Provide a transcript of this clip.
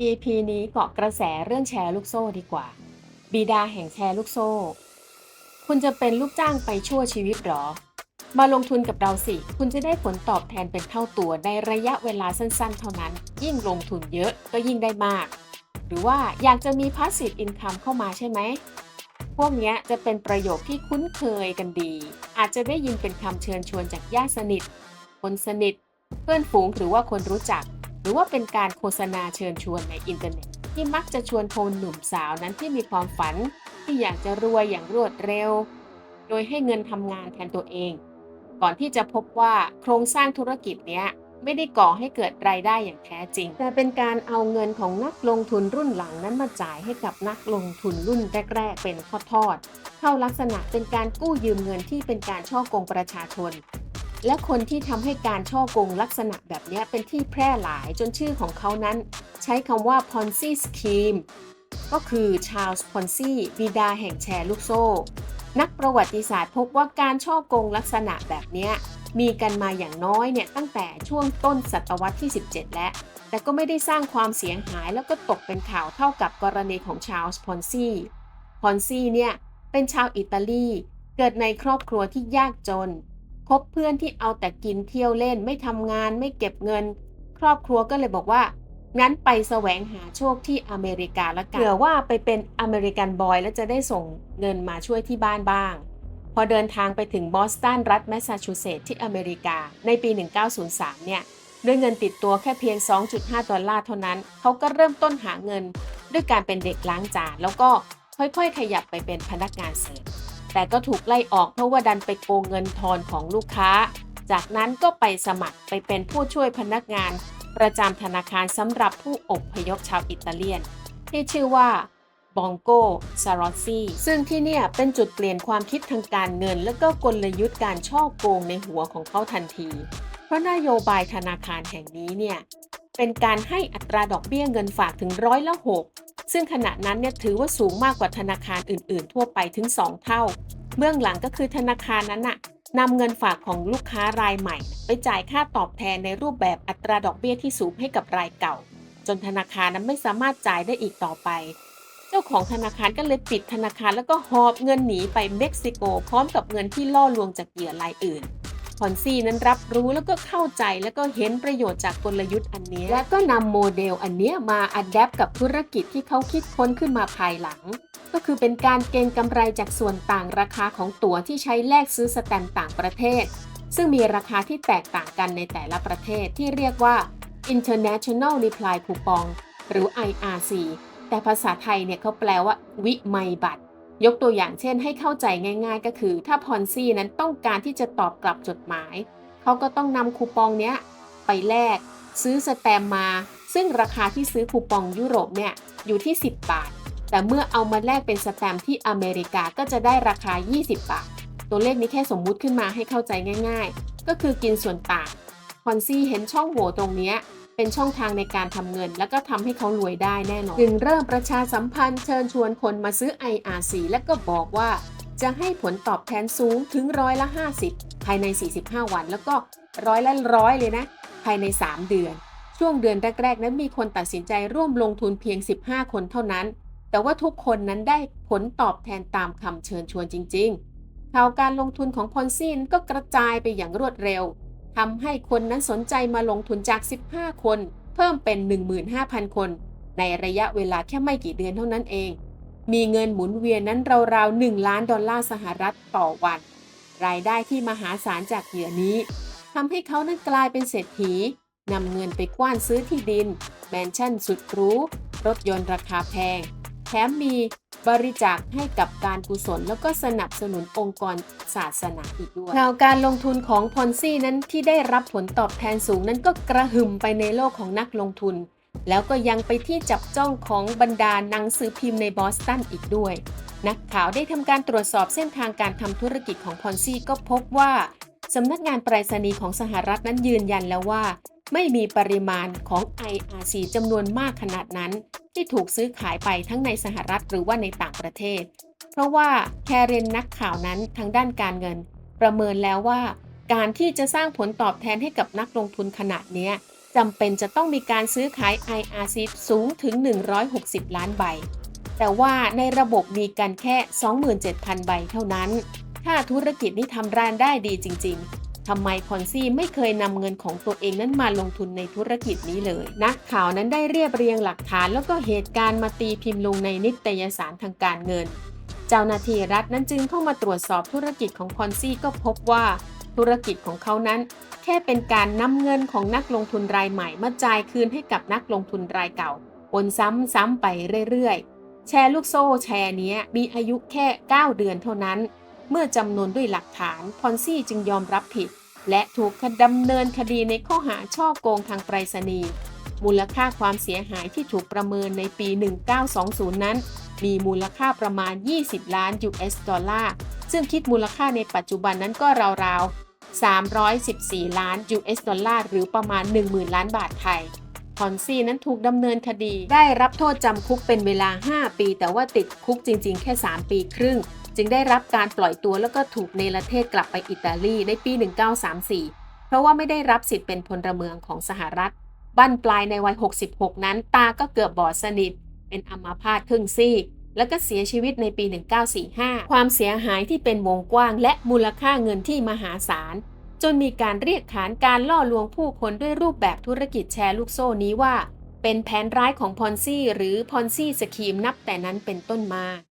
EP นี้เกาะกระแสเรื่องแชร์ลูกโซ่ดีกว่า บิดาแห่งแชร์ลูกโซ่ คุณจะเป็นลูกจ้างไปชั่วชีวิตหรอ มาลงทุนกับเราสิ คุณจะได้ผลตอบแทนเป็นเท่าตัวในระยะเวลาสั้นๆ เท่านั้น ยิ่งลงทุนเยอะก็ยิ่งได้มาก หรือว่าอยากจะมี passive income เข้ามาใช่ไหม พวกนี้จะเป็นประโยคที่คุ้นเคยกันดี อาจจะได้ยินเป็นคำเชิญชวนจากญาติสนิท คนสนิท เพื่อนฝูงหรือว่าคนรู้จัก หรือว่าเป็นการโฆษณาเชิญชวนในอินเทอร์เน็ต ที่มักจะชวนคนหนุ่มสาวนั้นที่มีความฝัน ที่อยากจะรวยอย่างรวดเร็ว โดยให้เงินทำงานแทนตัวเอง ก่อนที่จะพบว่าโครงสร้างธุรกิจเนี้ยไม่ได้ก่อให้เกิดรายได้อย่างแท้จริง แต่เป็นการเอาเงินของนักลงทุนรุ่นหลังนั้นมาจ่ายให้กับนักลงทุนรุ่นแรก ๆ เป็นทอดๆ เข้าลักษณะเป็นการกู้ยืมเงินที่เป็นการช่อกงประชาชน และคนที่ทำให้การช่อกงลักษณะแบบนี้เป็นที่แพร่หลายจนชื่อของเขานั้น ใช้คำว่า Ponzi Scheme ก็คือชา l ส์พอนซีบิดาแห่งแชร์ลูกโซ่ นักประวัติศาสตร์พบว่าการช่อกงลักษณะแบบนี้มีกันมาอย่างน้อยเนี่ยตั้งแต่ช่วงต้นศตวรรษที่ 17 แล้วแต่ก็ไม่ได้สร้างความเสียหายแล้วก็ตกเป็นข่าวเท่ากับกรณีของชา l ส์พอนซีพอนซีเนี่ยเป็นชาวอิตาลี เกิดในครอบครัวที่ยากจน คบเพื่อนที่เอาแต่กินเที่ยวเล่นไม่ทำงานไม่เก็บเงิน ครอบครัวก็เลยบอกว่า งั้นไปแสวงหาโชคที่อเมริกาละกันเผื่อว่าไปเป็นอเมริกันบอยแล้วจะได้ส่งเงินมาช่วยที่บ้านบ้าง พอเดินทางไปถึงบอสตันรัฐแมสซาชูเซตส์ที่อเมริกาในปี 1903 เนี่ยด้วยเงินติดตัวแค่เพียง 2.5 ดอลลาร์เท่านั้น เขาก็เริ่มต้นหาเงิน ด้วยการเป็นเด็กล้างจานแล้วก็ค่อยๆ ขยับไปเป็นพนักงานเสิร์ฟ แต่ก็ถูกไล่ออกเพราะว่าดันไปโกงเงินทอนของลูกค้า จากนั้นก็ไปสมัครไปเป็นผู้ช่วยพนักงาน ประจำธนาคารสำหรับผู้อพยพชาวอิตาเลียน ที่ชื่อว่าบองโกซารอซีซึ่งที่เนี่ยเป็นจุดเปลี่ยนความคิดทางการเงิน และก็กลยุทธ์การช่อโกงในหัวของเขาทันที เพราะนโยบายธนาคารแห่งนี้เนี่ยเป็นการให้อัตราดอกเบี้ยเงินฝากถึงร้อยละหก ซึ่งขณะนั้นเนี่ยถือว่าสูงมากกว่าธนาคารอื่นๆ ทั่วไปถึง 2 เท่า เบื้องหลังก็คือธนาคารนั้นน่ะนำเงินฝากของลูกค้ารายใหม่ ไปจ่ายค่าตอบแทนในรูปแบบอัตราดอกเบี้ยที่สูงให้กับรายเก่า จนธนาคารนั้นไม่สามารถจ่ายได้อีกต่อไป เจ้าของธนาคารก็เลยปิดธนาคารแล้วก็หอบเงินหนีไปเม็กซิโก พร้อมกับเงินที่ล่อลวงจากเหยื่อรายอื่น พอนซี่นั้นรับรู้แล้วก็เข้าใจแล้วก็เห็นประโยชน์จากกลยุทธ์อันนี้ และก็นำโมเดลอันนี้มาอัดแอปกับธุรกิจที่เขาคิดค้นขึ้นมาภายหลัง ก็คือเป็นการเก็งกำไรจากส่วนต่างราคาของตั๋วที่ใช้แลกซื้อสแตมป์ต่างประเทศ ซึ่งมีราคาที่แตกต่างกันในแต่ละประเทศที่เรียกว่า International Reply Coupon หรือ IRC แต่ภาษาไทยเนี่ยเขาแปลว่า วิไมบัตร ยกตัวอย่างเช่นให้เข้าใจง่ายๆ ก็คือ ถ้าพอนซี่นั้นต้องการที่จะตอบกลับจดหมาย เขาก็ต้องนำคูปองเนี้ยไปแลกซื้อสแตมมา ซึ่งราคาที่ซื้อคูปองยุโรปเนี่ยอยู่ที่ 10 บาท แต่เมื่อเอามาแลกเป็นสแตมที่อเมริกาก็จะได้ราคา 20 บาท ตัวเลขนี้แค่สมมุติขึ้นมาให้เข้าใจง่าย ๆ ก็คือกินส่วนต่างพอนซี่เห็นช่องโหว่ตรงเนี้ย เป็นช่องทางในการทำเงิน แล้วก็ทำให้เขารวยได้แน่นอน จึงเริ่มประชาสัมพันธ์เชิญชวนคนมาซื้อ IRC และก็บอกว่าจะให้ผลตอบแทนสูงถึงร้อยละ 50 ภายใน 45 วัน แล้วก็ร้อยละร้อยเลยนะ ภายใน 3 เดือน ช่วงเดือนแรกๆ นั้นมีคนตัดสินใจร่วมลงทุนเพียง 15 คนเท่านั้น แต่ว่าทุกคนนั้นได้ผลตอบแทนตามคำเชิญชวนจริง ๆ ข่าวการลงทุนของพอนซินก็กระจายไปอย่างรวดเร็ว ทำให้คนนั้นสนใจมาลงทุนจาก 15 คน เพิ่มเป็น 15,000 คน ในระยะเวลาแค่ไม่กี่เดือนเท่านั้นเอง มีเงินหมุนเวียนนั้นราวๆ 1 ล้านดอลลาร์สหรัฐต่อวัน รายได้ที่มหาศาลจากเหยื่อนี้ทำให้เขานั้นกลายเป็นเศรษฐีนำเงินไปกว้านซื้อที่ดิน แมนชั่นสุดหรูรถยนต์ราคาแพง แถมมีบริจาคให้กับการกุศล แล้วก็สนับสนุนองค์กรศาสนาอีกด้วยข่าวการลงทุนของพอนซี่นั้นที่ได้รับผลตอบแทนสูงนั้นก็กระหึ่มไปในโลกของนักลงทุน แล้วก็ยังไปที่จับจ้องของบรรดาหนังสือพิมพ์ในบอสตันอีกด้วย นักข่าวได้ทำการตรวจสอบเส้นทางการทำธุรกิจของพอนซี่ก็พบว่าสำนักงานไปรษณีย์ของสหรัฐนั้นยืนยันแล้วว่า ไม่มีปริมาณของ IRC จำนวนมากขนาดนั้น ที่ถูกซื้อขายไปทั้งในสหรัฐหรือว่าในต่างประเทศ เพราะว่าแคเรนนักข่าวนั้นทางด้านการเงิน ประเมินแล้วว่า การที่จะสร้างผลตอบแทนให้กับนักลงทุนขนาดนี้จำเป็นจะต้องมีการซื้อขาย IRC สูงถึง 160 ล้านใบ แต่ว่าในระบบมีกันแค่ 27,000 ใบเท่านั้น ถ้าธุรกิจนี้ทำรานได้ดีจริง ทำไมพอนซี่ไม่เคยนำเงินของตัวเองนั้นมาลงทุนในธุรกิจนี้เลย นักข่าวนั้นได้เรียบเรียงหลักฐานแล้วก็เหตุการณ์มาตีพิมพ์ลงในนิตยสารทางการเงิน เจ้าหน้าที่รัฐนั้นจึงเข้ามาตรวจสอบธุรกิจของพอนซี่ก็พบว่าธุรกิจของเขานั้น แค่เป็นการนำเงินของนักลงทุนรายใหม่มาจ่ายคืนให้กับนักลงทุนรายเก่าวนซ้ำๆไปเรื่อยๆ แชร์ลูกโซ่แชร์นี้มีอายุแค่ 9 เดือนเท่านั้น เมื่อจำนวนด้วยหลักฐานพอนซี่จึงยอมรับผิด และถูกดำเนินคดีในข้อหาช่อโกงทางไปรษณีย์มูลค่าความเสียหายที่ถูกประเมินในปี 1920 นั้น มีมูลค่าประมาณ 20 ล้าน US ดอลลาร์ ซึ่งคิดมูลค่าในปัจจุบันนั้นก็ราวๆ 314 ล้าน US ดอลลาร์ หรือประมาณ 10,000 ล้านบาทไทยพอนซี่นั้นถูกดำเนินคดี ได้รับโทษจำคุกเป็นเวลา 5 ปี แต่ว่าติดคุกจริง ๆ แค่ 3 ปีครึ่ง จึงได้รับการปล่อยตัวแล้วก็ถูกเนรเทศกลับไปอิตาลีในปี 1934 เพราะว่าไม่ได้รับสิทธิ์เป็นพลเมืองของสหรัฐบั้นปลายในวัย 66 นั้น ตาก็เกือบบอดสนิท เป็นอัมาพาตครึ่งซีก แล้วก็เสียชีวิตในปี 1945 ความเสียหายที่เป็นวงกว้าง และมูลค่าเงินที่มหาศาล จนมีการเรียกขานการล่อลวงผู้คนด้วยรูปแบบธุรกิจแชร์ลูกโซ่นี้ว่า เป็นแผนร้ายของพอนซี่หรือพอนซี่สกีมนับแต่นั้นเป็นต้นมา